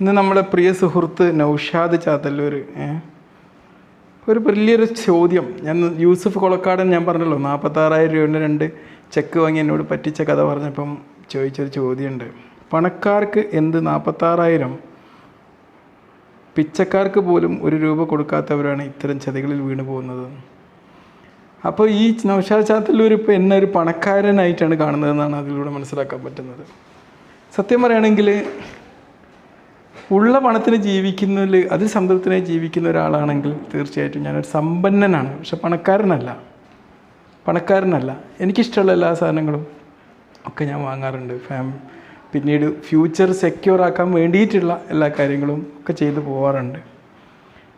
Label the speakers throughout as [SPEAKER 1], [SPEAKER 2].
[SPEAKER 1] ഇന്ന് നമ്മുടെ പ്രിയ സുഹൃത്ത് നൗഷാദ് ചാത്തല്ലൂർ? ഒരു വലിയൊരു ചോദ്യം. ഞാൻ യൂസഫ് കൊളക്കാടൻ ഞാൻ പറഞ്ഞല്ലോ നാൽപ്പത്താറായിരം രൂപയുടെ രണ്ട് ചെക്ക് വാങ്ങി എന്നോട് പറ്റിച്ച കഥ പറഞ്ഞപ്പം ചോദിച്ചൊരു ചോദ്യമുണ്ട്. പണക്കാർക്ക് എന്ത് നാൽപ്പത്താറായിരം പിച്ചക്കാർക്ക് പോലും ഒരു രൂപ കൊടുക്കാത്തവരാണ് ഇത്തരം ചതികളിൽ വീണു പോകുന്നത്. അപ്പോൾ ഈ നൗഷാദ് ചാത്തല്ലൂർ ഇപ്പോൾ എന്നെ ഒരു പണക്കാരനായിട്ടാണ് കാണുന്നതെന്നാണ് അതിലൂടെ മനസ്സിലാക്കാൻ പറ്റുന്നത്. സത്യം പറയുകയാണെങ്കിൽ ഉള്ള പണത്തിന് ജീവിക്കുന്നതിൽ അതിൽ സംതൃപ്തനായി ജീവിക്കുന്ന ഒരാളാണെങ്കിൽ തീർച്ചയായിട്ടും ഞാനൊരു സമ്പന്നനാണ്. പക്ഷെ പണക്കാരനല്ല. പണക്കാരനല്ല. എനിക്കിഷ്ടമുള്ള എല്ലാ സാധനങ്ങളും ഒക്കെ ഞാൻ വാങ്ങാറുണ്ട്. ഫാം പിന്നീട് ഫ്യൂച്ചർ സെക്യൂർ ആക്കാൻ വേണ്ടിയിട്ടുള്ള എല്ലാ കാര്യങ്ങളും ഒക്കെ ചെയ്തു പോകാറുണ്ട്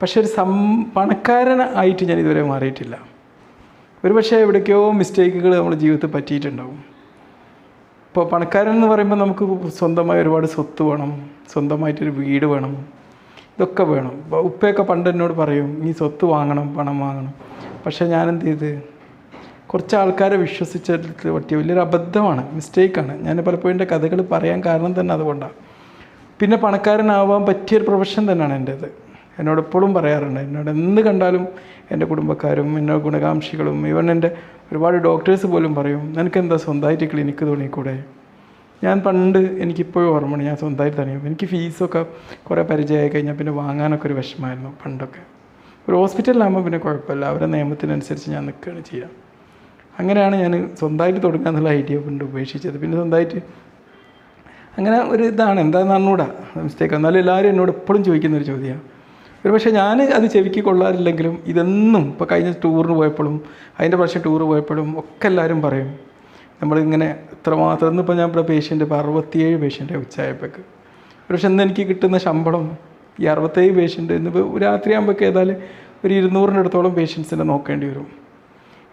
[SPEAKER 1] പക്ഷെ ഒരു സം പണക്കാരനായിട്ട് ഞാൻ ഇതുവരെ മാറിയിട്ടില്ല. ഒരു പക്ഷേ എവിടേക്കോ മിസ്റ്റേക്കുകൾ നമ്മുടെ ജീവിതത്തിൽ പറ്റിയിട്ടുണ്ടാവും. ഇപ്പോൾ പണക്കാരൻ എന്ന് പറയുമ്പോൾ നമുക്ക് സ്വന്തമായി ഒരുപാട് സ്വത്ത് വേണം സ്വന്തമായിട്ടൊരു വീട് വേണം ഇതൊക്കെ വേണം. ഉപ്പയൊക്കെ പണ്ട് എന്നോട് പറയും നീ സ്വത്ത് വാങ്ങണം പണം വാങ്ങണം. പക്ഷേ ഞാൻ എന്ത് ചെയ്ത് കുറച്ച് ആൾക്കാരെ വിശ്വസിച്ചിട്ട് പറ്റിയ വലിയൊരു അബദ്ധമാണ് മിസ്റ്റേക്കാണ്. ഞാൻ പലപ്പോഴും എന്റെ കഥകൾ പറയാൻ കാരണം തന്നെ അതുകൊണ്ടാണ് പിന്നെ പണക്കാരനാവാൻ പറ്റിയൊരു പ്രൊഫഷൻ തന്നെയാണ് എന്റേത്. എന്നോട് എപ്പോഴും പറയാറുണ്ട് എന്നോട് എന്ത് കണ്ടാലും എന്റെ കുടുംബക്കാരും എന്നോട് ഗുണകാംക്ഷികളും ഇവൻ എന്റെ ഒരുപാട് ഡോക്ടേഴ്സ് പോലും പറയും നിനക്കെന്താ സ്വന്തമായിട്ട് ക്ലിനിക്ക് തുടങ്ങിക്കൂടെ? ഞാൻ പണ്ട് എനിക്കിപ്പോഴും ഓർമ്മയാണ് ഞാൻ സ്വന്തമായിട്ട് തന്നെയും എനിക്ക് ഫീസൊക്കെ കുറേ പരിചയമായി കഴിഞ്ഞാൽ പിന്നെ വാങ്ങാനൊക്കെ ഒരു വിഷമമായിരുന്നു പണ്ടൊക്കെ. ഒരു ഹോസ്പിറ്റലിലാകുമ്പോൾ പിന്നെ കുഴപ്പമില്ല അവരെ നിയമത്തിനനുസരിച്ച് ഞാൻ നിൽക്കുകയാണ് ചെയ്യാം. അങ്ങനെയാണ് ഞാൻ സ്വന്തമായിട്ട് തുടങ്ങുക എന്നുള്ള ഐഡിയ കൊണ്ട് ഉപേക്ഷിച്ചത്. പിന്നെ സ്വന്തമായിട്ട് അങ്ങനെ ഒരു ഇതാണ് എന്താണെന്ന് അറിഞ്ഞൂടാ മിസ്റ്റേക്ക് എന്നാലും എല്ലാവരും എന്നോട് എപ്പോഴും ചോദിക്കുന്നൊരു ചോദ്യമാണ് ഒരു പക്ഷേ ഞാൻ അത് ചെവിക്ക് കൊള്ളാറില്ലെങ്കിലും ഇതെന്നും ഇപ്പോൾ കഴിഞ്ഞ ടൂറിന് പോയപ്പോഴും അതിന്റെ പ്രാവശ്യം ടൂർ പോയപ്പോഴും ഒക്കെ എല്ലാവരും പറയും നമ്മളിങ്ങനെ ഇത്രമാത്രം ഇന്നിപ്പോൾ ഞാൻ ഇവിടെ പേഷ്യന്റ് ഇപ്പോൾ അറുപത്തിയേഴ് പേഷ്യന്റെ ഉച്ചയായപ്പോഴേക്ക് ഒരു പക്ഷേ ഇന്ന് എനിക്ക് കിട്ടുന്ന ശമ്പളം ഈ അറുപത്തേഴ് പേഷ്യന്റ് ഇന്നിപ്പോൾ രാത്രിയാകുമ്പോഴേക്ക് ഏതായാലും ഒരു ഇരുന്നൂറിനടുത്തോളം പേഷ്യൻസിനെ നോക്കേണ്ടി വരും.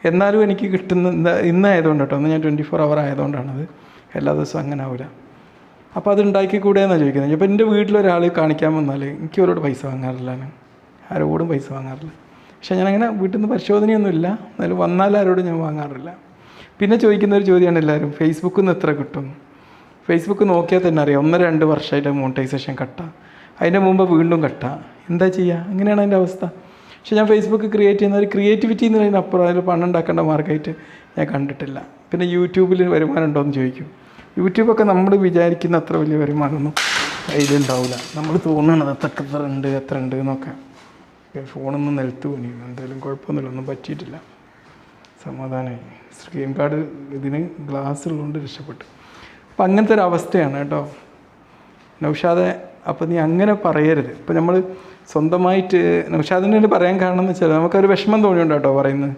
[SPEAKER 1] എന്നാലും എനിക്ക് കിട്ടുന്ന ഇന്ന് ഇന്നായതുകൊണ്ട് കേട്ടോ ഇന്ന് ഞാൻ ട്വന്റി ഫോർ അവർ ആയതുകൊണ്ടാണത്. എല്ലാ ദിവസവും അങ്ങനെ ആവില്ല അപ്പോൾ അത് ഉണ്ടാക്കിക്കൂടെ എന്നാണ് ചോദിക്കുന്നത്? അപ്പോൾ എന്റെ വീട്ടിലൊരാൾ കാണിക്കാൻ വന്നാൽ എനിക്ക് അവരോട് പൈസ വാങ്ങാറില്ല ആരോടും പൈസ വാങ്ങാറില്ല. പക്ഷേ ഞാനങ്ങനെ വീട്ടിൽ നിന്ന് പരിശോധനയൊന്നുമില്ല. എന്നാലും വന്നാൽ ആരോടും ഞാൻ വാങ്ങാറില്ല. പിന്നെ ചോദിക്കുന്ന ഒരു ചോദ്യമാണ് എല്ലാവരും ഫേസ്ബുക്കിൽ നിന്ന് എത്ര കിട്ടും? ഫേസ്ബുക്ക് നോക്കിയാൽ തന്നെ അറിയാം ഒന്നര രണ്ട് വർഷമായിട്ട് മോണിറ്റൈസേഷൻ കട്ടാ. അതിന്റെ മുമ്പ് വീണ്ടും കട്ടാ. എന്താ ചെയ്യുക അങ്ങനെയാണ് അതിന്റെ അവസ്ഥ. പക്ഷേ ഞാൻ ഫേസ്ബുക്ക് ക്രിയേറ്റ് ചെയ്യുന്ന ഒരു ക്രിയേറ്റിവിറ്റി എന്ന് പറയുന്ന അപ്പുറം അതിൽ പണം ഉണ്ടാക്കേണ്ട മാർഗമായിട്ട് ഞാൻ കണ്ടിട്ടില്ല. പിന്നെ യൂട്യൂബിൽ വരുമാനം ഉണ്ടോ എന്ന് ചോദിക്കും. യൂട്യൂബൊക്കെ നമ്മൾ വിചാരിക്കുന്ന അത്ര വലിയ വരുമാനമൊന്നും കയ്യിലുണ്ടാവില്ല നമ്മൾ തോന്നണത് എത്ര എത്ര ഉണ്ട് എത്ര ഉണ്ട് എന്നൊക്കെ. ഫോണൊന്നും നിലത്ത് പോയി എന്തായാലും കുഴപ്പമൊന്നുമില്ല. ഒന്നും പറ്റിയിട്ടില്ല. സമാധാനമായി സ്ക്രീൻ കാർഡ് ഇതിന് ഗ്ലാസ് ഉള്ളതുകൊണ്ട് രക്ഷപ്പെട്ടു. അപ്പം അങ്ങനത്തെ ഒരു അവസ്ഥയാണ് കേട്ടോ. നൗഷാദെ അപ്പം നീ അങ്ങനെ പറയരുത്. ഇപ്പം നമ്മൾ സ്വന്തമായിട്ട് നൗഷാദിന്റെ പറയാൻ കാരണം എന്ന് വെച്ചാൽ നമുക്കൊരു വിഷമം തോന്നിയുണ്ട് കേട്ടോ പറയുന്നത്.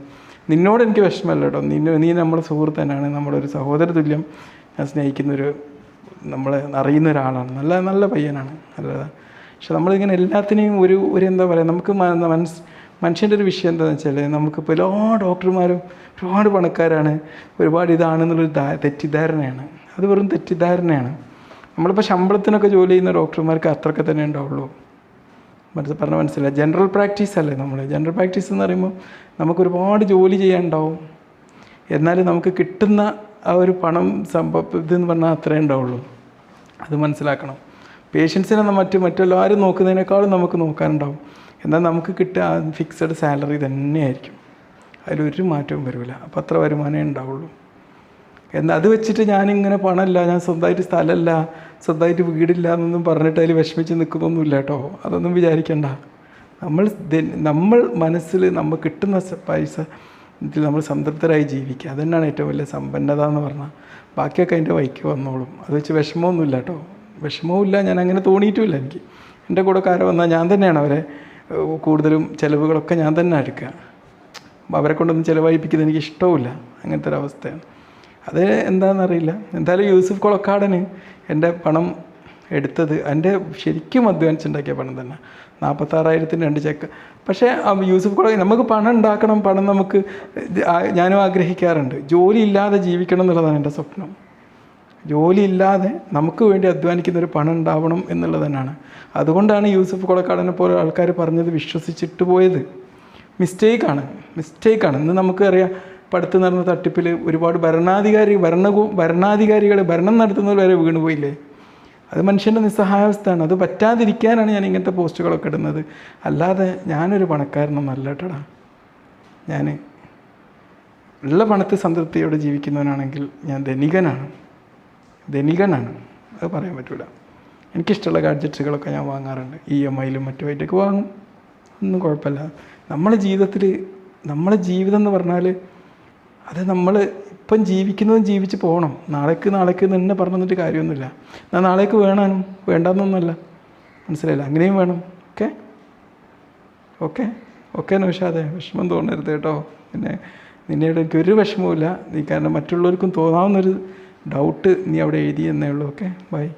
[SPEAKER 1] നിന്നോട് എനിക്ക് വിഷമമല്ല കേട്ടോ. നിന്നെ നീ നമ്മുടെ സുഹൃത്തനാണ് ഒരു സഹോദര തുല്യം ഞാൻ സ്നേഹിക്കുന്നൊരു നമ്മളെ അറിയുന്ന ഒരാളാണ്. നല്ല നല്ല പയ്യനാണ്. നല്ലതാണ് പക്ഷെ നമ്മളിങ്ങനെ എല്ലാത്തിനെയും ഒരു ഒരു എന്താ പറയുക നമുക്ക് മനസ്സ് മനസ് മനുഷ്യന്റെ ഒരു വിഷയം എന്താണെന്ന് വെച്ചാൽ നമുക്കിപ്പോൾ എല്ലാ ഡോക്ടർമാരും ഒരുപാട് പണക്കാരാണ്. ഒരുപാട് ഇതാണെന്നുള്ളൊരു തെറ്റിദ്ധാരണയാണ്. അത് വെറും തെറ്റിദ്ധാരണയാണ്. നമ്മളിപ്പോൾ ശമ്പളത്തിനൊക്കെ ജോലി ചെയ്യുന്ന ഡോക്ടർമാർക്ക് അത്രയൊക്കെ തന്നെ ഉണ്ടാവുള്ളൂ. മനസ്സിൽ പറഞ്ഞ മനസ്സിലായി. ജനറൽ പ്രാക്ടീസ് അല്ലേ നമ്മൾ? ജനറൽ പ്രാക്ടീസ് എന്ന് പറയുമ്പോൾ നമുക്കൊരുപാട് ജോലി ചെയ്യാനുണ്ടാവും. എന്നാലും നമുക്ക് കിട്ടുന്ന ആ ഒരു പണം സംഭവം ഇതെന്ന് പറഞ്ഞാൽ അത്രേ ഉണ്ടാവുള്ളൂ. അത് മനസ്സിലാക്കണം. പേഷ്യൻസിനെ മറ്റ് മറ്റെല്ലാവരും നോക്കുന്നതിനേക്കാളും നമുക്ക് നോക്കാനുണ്ടാവും. എന്നാൽ നമുക്ക് കിട്ടുക ഫിക്സഡ് സാലറി തന്നെയായിരിക്കും. അതിലൊരു മാറ്റവും വരില്ല അപ്പം അത്ര വരുമാനമേ ഉണ്ടാവുള്ളൂ. എന്നാൽ അത് വെച്ചിട്ട് ഞാനിങ്ങനെ പണമല്ല ഞാൻ സ്വന്തമായിട്ട് സ്ഥലമല്ല സ്വന്തമായിട്ട് വീടില്ല എന്നൊന്നും പറഞ്ഞിട്ട് അതിൽ വിഷമിച്ച് നിൽക്കുന്നൊന്നുമില്ല കേട്ടോ. അതൊന്നും വിചാരിക്കണ്ട. നമ്മൾ നമ്മൾ മനസ്സിൽ നമ്മൾ കിട്ടുന്ന പൈസ ഇതിൽ നമ്മൾ സംതൃപ്തരായി ജീവിക്കുക. അതുതന്നെയാണ് ഏറ്റവും വലിയ സമ്പന്നത എന്ന് പറഞ്ഞാൽ ബാക്കിയൊക്കെ അതിന്റെ വഴിക്ക് വന്നോളും. അത് വെച്ച് വിഷമമൊന്നുമില്ല കേട്ടോ. വിഷമവുമില്ല ഞാൻ അങ്ങനെ തോന്നിയിട്ടുമില്ല എനിക്ക്. എന്റെ കൂടെ കാരം വന്നാൽ ഞാൻ തന്നെയാണ് അവരെ കൂടുതലും ചിലവുകളൊക്കെ ഞാൻ തന്നെ എടുക്കുക. അവരെ കൊണ്ടൊന്നും ചിലവഴിപ്പിക്കുന്നത് എനിക്ക് ഇഷ്ടവുമില്ല. അങ്ങനത്തെ ഒരു അവസ്ഥയാണ്. അത് എന്താണെന്നറിയില്ല. എന്തായാലും യൂസുഫ് കൊളക്കാടന് എന്റെ പണം എടുത്തത്. എന്റെ ശരിക്കും അധ്വാനിച്ച് ഉണ്ടാക്കിയ പണം തന്നെ. നാൽപ്പത്താറായിരത്തിന് രണ്ട് ചെക്ക് പക്ഷേ യൂസഫ് കോളേജ് നമുക്ക് പണം ഉണ്ടാക്കണം പണം നമുക്ക് ഞാനും ആഗ്രഹിക്കാറുണ്ട്. ജോലി ഇല്ലാതെ ജീവിക്കണം എന്നുള്ളതാണ് എന്റെ സ്വപ്നം. ജോലി ഇല്ലാതെ നമുക്ക് വേണ്ടി അധ്വാനിക്കുന്ന ഒരു പണം ഉണ്ടാവണം എന്നുള്ളത് തന്നെയാണ് അതുകൊണ്ടാണ് യൂസഫ് കൊളക്കാടനെ പോലെ ആൾക്കാർ പറഞ്ഞത് വിശ്വസിച്ചിട്ട് പോയത്. മിസ്റ്റേക്കാണ്. മിസ്റ്റേക്കാണ്. ഇന്ന് നമുക്കറിയാം പടുത്ത് നടന്ന തട്ടിപ്പിൽ ഒരുപാട് ഭരണാധികാരി ഭരണ ഭരണാധികാരികൾ ഭരണം നടത്തുന്നവർ വരെ വീണുപോയില്ലേ? അത് മനുഷ്യന്റെ നിസ്സഹായാവസ്ഥയാണ്. അത് പറ്റാതിരിക്കാനാണ് ഞാൻ ഇങ്ങനത്തെ പോസ്റ്റുകളൊക്കെ ഇടുന്നത്. അല്ലാതെ ഞാനൊരു പണക്കാരനൊന്നല്ല കേട്ടടാ. ഞാൻ ഉള്ള പണത്തെ സംതൃപ്തിയോടെ ജീവിക്കുന്നവനാണെങ്കിൽ ഞാൻ ധനികനാണ്. ധനികനാണ്. അത് പറയാൻ പറ്റില്ല എനിക്കിഷ്ടമുള്ള ഗാഡ്ജറ്റ്സുകളൊക്കെ ഞാൻ വാങ്ങാറുണ്ട്. ഇ എം ഐയിലും മറ്റുമായിട്ടൊക്കെ വാങ്ങും. ഒന്നും കുഴപ്പമില്ല. നമ്മളെ ജീവിതത്തിൽ നമ്മളെ ജീവിതം എന്ന് പറഞ്ഞാൽ അത് നമ്മൾ ഇപ്പം ജീവിക്കുന്നതും ജീവിച്ച് പോകണം. നാളേക്ക് നാളേക്ക് നിന്നെ പറഞ്ഞു തന്നിട്ട് കാര്യമൊന്നുമില്ല. എന്നാൽ നാളേക്ക് വേണാനും? വേണ്ടെന്നൊന്നുമല്ല. മനസ്സിലായില്ല? അങ്ങനെയും വേണം. ഓക്കെ? ഓക്കെ? ഓക്കെ നൗഷാദെ. വിഷമം തോന്നരുത് കേട്ടോ. പിന്നെ നിന്നോട് എനിക്കൊരു വിഷമവുമില്ല. നീ കാരണം മറ്റുള്ളവർക്കും തോന്നാവുന്നൊരു ഡൗട്ട് നീ അവിടെ എഴുതി എന്നേ ഉള്ളൂ. ഓക്കെ? ബൈ